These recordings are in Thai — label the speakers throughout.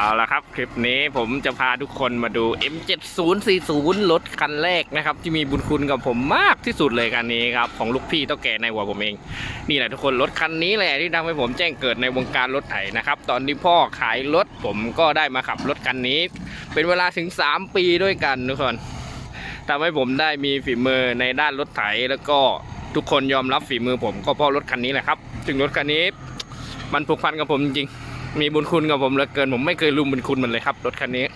Speaker 1: เอาละครับ คลิปนี้ผมจะพาทุกคนมาดู M7040 รถคันแรกนะครับ ที่มีบุญคุณกับผมมากที่สุดเลยคันนี้ครับ ของลูกพี่เต้าแก่ในหัวผมเอง นี่แหละทุกคน รถคันนี้แหละที่ทำให้ผมแจ้งเกิดในวงการรถไถนะครับ ตอนที่พ่อขายรถผมก็ได้มาขับรถคันนี้ เป็นเวลาถึง 3 ปีด้วยกันทุกคนทำให้ผมได้มีฝีมือในด้านรถไถแล้วก็ทุกคนยอมรับฝีมือผมก็เพราะรถคันนี้แหละครับถึงรถคันนี้ มันผูกพันกับผมจริง มีบุญคุณกับผมเหลือเกิน ผมไม่เคยลืมบุญคุณมันเลยครับ รถคันนี้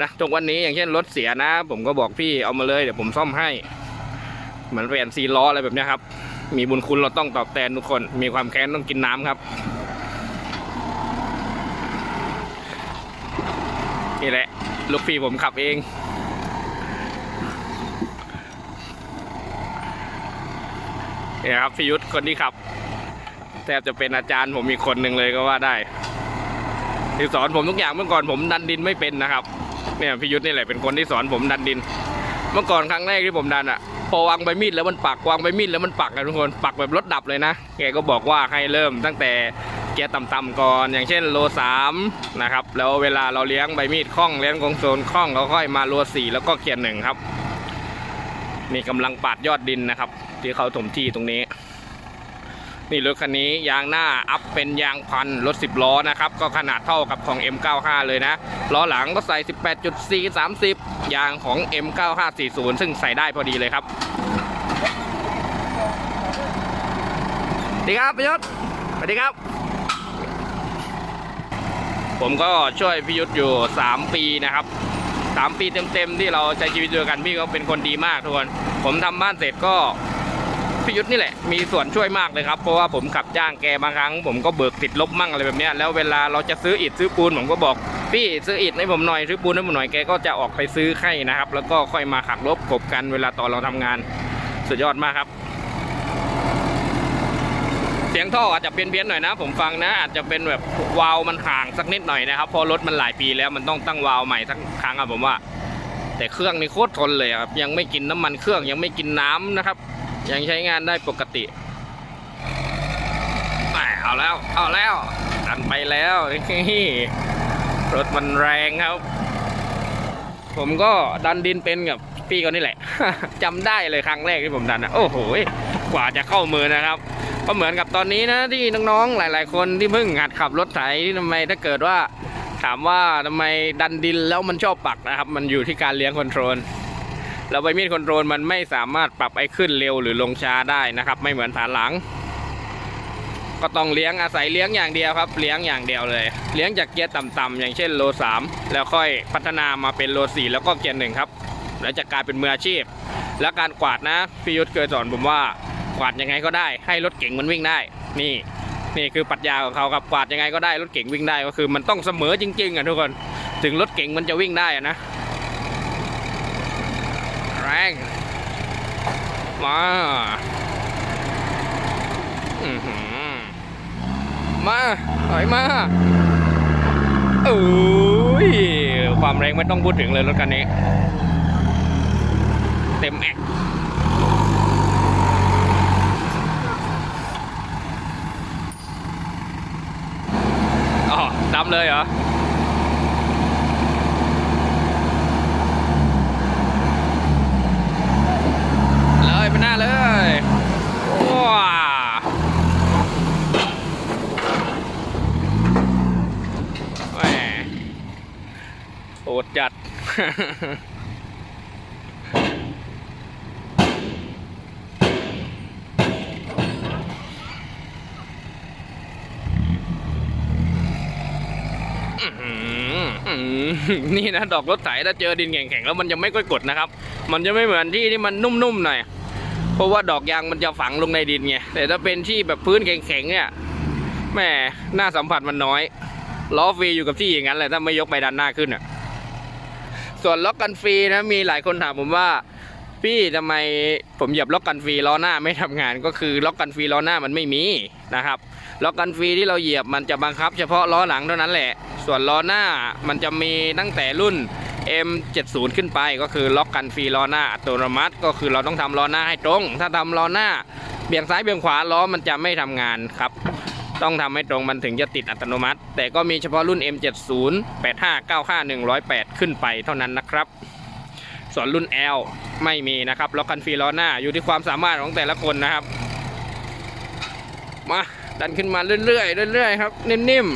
Speaker 1: นะตรงวันนี้อย่างเช่นรถเสียนะ ผมก็บอกพี่เอามาเลยเดี๋ยวผมซ่อมให้เหมือนเปลี่ยนซีล้ออะไรแบบนี้ครับ มีบุญคุณเราต้องตอบแทนทุกคน มีความแค้นต้องกินน้ำครับนี่แหละลูกพี่ผมขับเองนี่ครับพี่ยุทธคนที่ขับ แทบจะเป็นอาจารย์ผมอีกคนหนึ่งเลยก็ว่าได้ที่สอนผมทุกอย่างเมื่อก่อนผมดันดินไม่เป็นนะครับ เนี่ยพี่ยุทธนี่แหละเป็นคนที่สอนผมดันดิน เมื่อก่อนครั้งแรกที่ผมดันอะพอวางใบมีดแล้วมันปักวางใบมีดแล้วมันปักนะทุกคนปักแบบรถดับเลยนะแกก็บอกว่าให้เริ่มตั้งแต่เกียร์ต่ำๆก่อนอย่างเช่นโลสามนะครับแล้วเวลาเราเลี้ยงใบมีดคล่องเลี้ยงกงโซนคล่องเราค่อยมาโลสี่แล้วก็เกียร์หนึ่งครับนี่กำลังปาดยอดดินนะครับ ที่เขาถมที่ตรงนี้ นี่รถคันนี้ยางหน้าอัพเป็นยางพันรถ 10 ล้อนะครับ ก็ขนาดเท่ากับของ M95 เลยนะ ล้อหลังก็ใส่ 18.4 30 ยางของ M9540 ซึ่งใส่ได้พอดีเลยครับสวัสดีครับพี่ยุทธสวัสดีครับ ผมก็ช่วยพี่ยุทธอยู่ 3 ปีนะครับ3ปีเต็มๆที่เราใช้ชีวิตด้วยกันพี่ก็เป็นคนดีมากทุกคน ผมทำบ้านเสร็จก็ พี่ยุทธนี่แหละมีส่วนช่วยมากเลยครับ เพราะว่าผมขับจ้างแกบางครั้ง ผมก็เบิกติดลบมั่งอะไรแบบนี้แล้วเวลาเราจะซื้ออิฐซื้อปูนผมก็บอกพี่ซื้ออิฐให้ผมหน่อยซื้อปูนให้ผมหน่อยแกก็จะออกไปซื้อให้นะครับ แล้วก็ค่อยมาขักลบกบกันเวลาตอนเราทำงาน สุดยอดมากครับ เสียงท่ออาจจะเพี้ยนๆหน่อยนะ ผมฟังนะ อาจจะเป็นแบบวาล์วมันห่างสักนิดหน่อยนะครับเพอรถมันหลายปีแล้วมันต้องตั้งวาล์วใหม่สักครั้งอะผมว่า แต่เครื่องนี่โคตรทนเลยครับยังไม่กินน้ำมันเครื่องยังไม่กินน้ำนะครับ ยังใช้งานได้ปกติไปเอาแล้ว เอาแล้วดันไปแล้วรถมันแรงครับ ผมก็ดันดินเป็นกับพี่คนนี่แหละจำได้เลยครั้งแรกที่ผมดันนะโอ้โหกว่าจะเข้ามือนะครับ ก็เหมือนกับตอนนี้นะที่น้องๆหลาย ๆ คนที่เพิ่งหัดขับรถไถทำไมถ้าเกิดว่าถามว่าทำไมดันดินแล้วมันชอบปักนะครับ มันอยู่ที่การเลี้ยงคอนโทรล แล้วใบมีดคอนโทรลมันไม่สามารถปรับไอ้ขึ้นเร็วหรือลงช้าได้นะครับ ไม่เหมือนฐานหลัง ก็ต้องเลี้ยงอาศัยเลี้ยงอย่างเดียวครับ เลี้ยงอย่างเดียวเลย เลี้ยงจากเกียร์ต่ำๆอย่างเช่นโล 3 แล้วค่อยพัฒนามาเป็นโล 4 แล้วก็เกียร์หนึ่งครับ แล้วจะกลายเป็นมืออาชีพ แล้วการกวาดนะพี่ยุทธเคยสอนผมว่ากวาดยังไงก็ได้ให้รถเก๋งมันวิ่งได้ นี่นี่คือปรัชญาของเขาครับกวาดยังไงก็ได้รถเก๋งวิ่งได้ก็คือมันต้องเสมอจริงๆอะทุกคน ถึงรถเก๋งมันจะวิ่งได้อะนะ แรงมามาถอยมาเอ้ยความแรงไม่ต้องพูดถึงเลยรถคันนี้ เต็มแอกอ๋อดำเลยเหรอ เลยไปหน้าเลยว้าแหมโอดจัด อื้อหืออื้อหือ นี่นะดอกรถไถถ้าเจอดินแข็งๆแล้วมันจะไม่ค่อยกดนะครับ มันจะไม่เหมือนที่ที่มันนุ่มๆหน่อย เพราะว่าดอกยางมันจะฝังลงในดินไง แต่ถ้าเป็นที่แบบพื้นแข็งๆเนี่ยแหม่หน้าสัมผัสมันน้อย ล้อฟรีอยู่กับที่อย่างนั้นแหละถ้าไม่ยกไปดันหน้าขึ้นอะ ส่วนล็อกกันฟรีนะมีหลายคนถามผมว่า พี่ทำไมผมเหยียบล็อกกันฟรีล้อหน้าไม่ทำงานก็คือล็อกกันฟรีล้อหน้ามันไม่มีนะครับล็อกกันฟรีที่เราเหยียบมันจะบังคับ เฉพาะล้อหลังเท่านั้นแหละ ส่วนล้อหน้ามันจะมีตั้งแต่รุ่น M70 ขึ้นไปก็คือล็อกกันฟรีล้อหน้าอัตโนมัติ ก็คือเราต้องทำล้อหน้าให้ตรง ถ้าทำล้อหน้าเบี่ยงซ้ายเบี่ยงขวาล้อมันจะไม่ทำงานครับ ต้องทำให้ตรงมันถึงจะติดอัตโนมัติ แต่ก็มีเฉพาะรุ่น M70 85 95 108 ขึ้นไปเท่านั้นนะครับ ส่วนรุ่น L ไม่มีนะครับล็อกกันฟรีล้อหน้าอยู่ที่ความสามารถของแต่ละคนนะครับ มาดันขึ้นมาเรื่อยๆเรื่อยๆครับ นิ่ม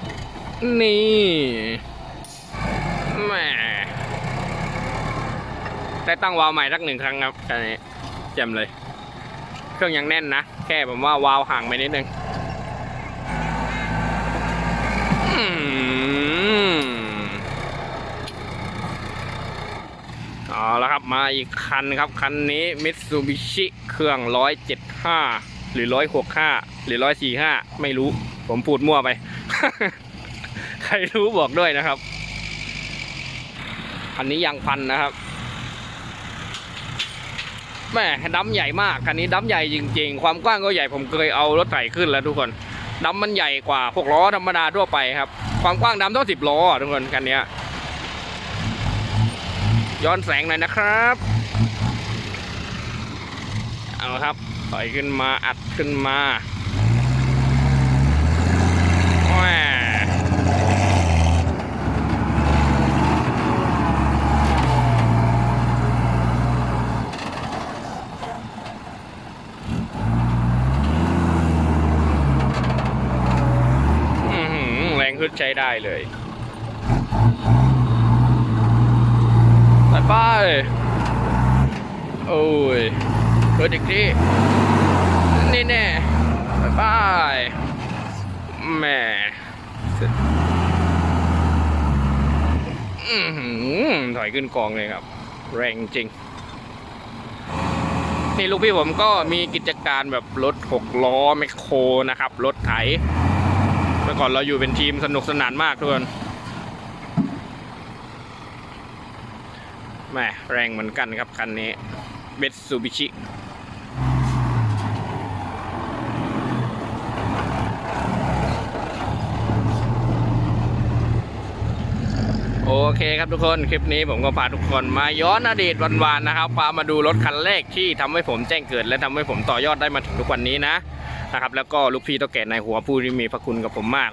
Speaker 1: ๆ นี่แหมได้ตั้งวาล์วใหม่สักหนึ่งครั้งครับอันนี้แจ่มเลย เครื่องยังแน่นนะ แค่ผมว่าวาล์วห่างไปนิดนึงอืม เอาละครับมาอีกคันครับ คันนี้ Mitsubishi เครื่อง175หรือ165หรือ145ไม่รู้ ผมพูดมั่วไป ใครรู้บอกด้วยนะครับ คันนี้ยางพันนะครับแม่ดัมใหญ่มากคันนี้ดัมใหญ่จริง ๆ ความกว้างก็ใหญ่ผมเคยเอารถไถขึ้นแล้วทุกคน ดัมมันใหญ่กว่าหกล้อธรรมดาทั่วไปครับ ความกว้างดัมเท่าสิบล้อทุกคนคันนี้ย้อนแสงหน่อยนะครับเอาครับถอยขึ้นมาอัดขึ้นมาแหม่อื้อหื อแรงขึ้นใช้ได้เลยตัดไปโอ้ยเปิดอีกทีนี่แน่บายบาแหม่อื้อหือถอยขึ้นกองเลยครับ แรงจริง นี่ลูกพี่ผมก็มีกิจการแบบรถหกล้อแมคโครนะครับ รถไถ มื่อก่อนเราอยู่เป็นทีมสนุกสนานมากทุกคนแม่แรงเหมือนกันครับคันนี้เบสซูบิชิโอเคครับทุกคนคลิปนี้ผมก็พาทุกคนมาย้อนอดีตวันๆนะครับพามาดูรถคันแรกที่ทำให้ผมแจ้งเกิด และทำให้ผมต่อยอดได้มาถึงทุกวันนี้นะ นะครับแล้วก็ลูกพี่ต้าแก่ในหัวผู้ที่มีพระคุณกับผมมาก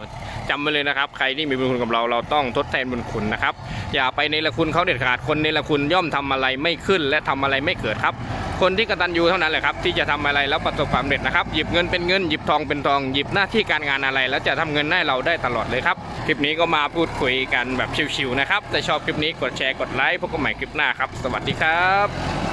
Speaker 1: จำไว้เลยนะครับ ใครที่มีบุญคุณกับเราเราต้องทดแทนบุญคุณนะครับ อย่าไปในละคุณเขาเด็ดขาดคนในละคุณย่อมทำอะไรไม่ขึ้น และทำอะไรไม่เกิดครับ คนที่กตัญญูเท่านั้นแหละครับที่จะทำอะไรแล้วประสบความสำเร็จนะครับหยิบเงินเป็นเงินหยิบทองเป็นทองหยิบหน้าที่การงานอะไร แล้วจะทำเงินให้เราได้ตลอดเลยครับคลิปนี้ก็มาพูดคุยกันแบบชิวๆนะครับแต่ชอบคลิปนี้กดแชร์กดไลค์พบกันใหม่คลิปหน้าครับ สวัสดีครับ